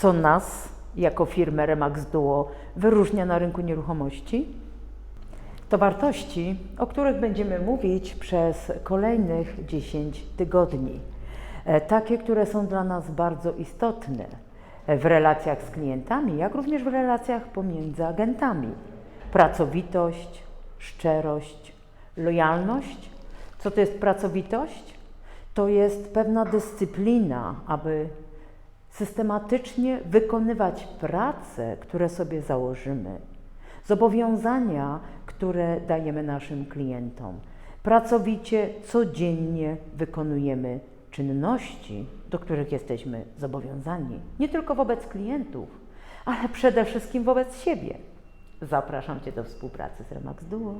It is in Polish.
co nas jako firmę Remax Duo wyróżnia na rynku nieruchomości? To wartości, o których będziemy mówić przez kolejnych 10 tygodni. E, Takie, które są dla nas bardzo istotne w relacjach z klientami, jak również w relacjach pomiędzy agentami. Pracowitość, szczerość, lojalność. Co to jest pracowitość? To jest pewna dyscyplina, aby systematycznie wykonywać prace, które sobie założymy, zobowiązania, które dajemy naszym klientom. Pracowicie, codziennie wykonujemy czynności, do których jesteśmy zobowiązani, nie tylko wobec klientów, ale przede wszystkim wobec siebie. Zapraszam Cię do współpracy z Remax Duo.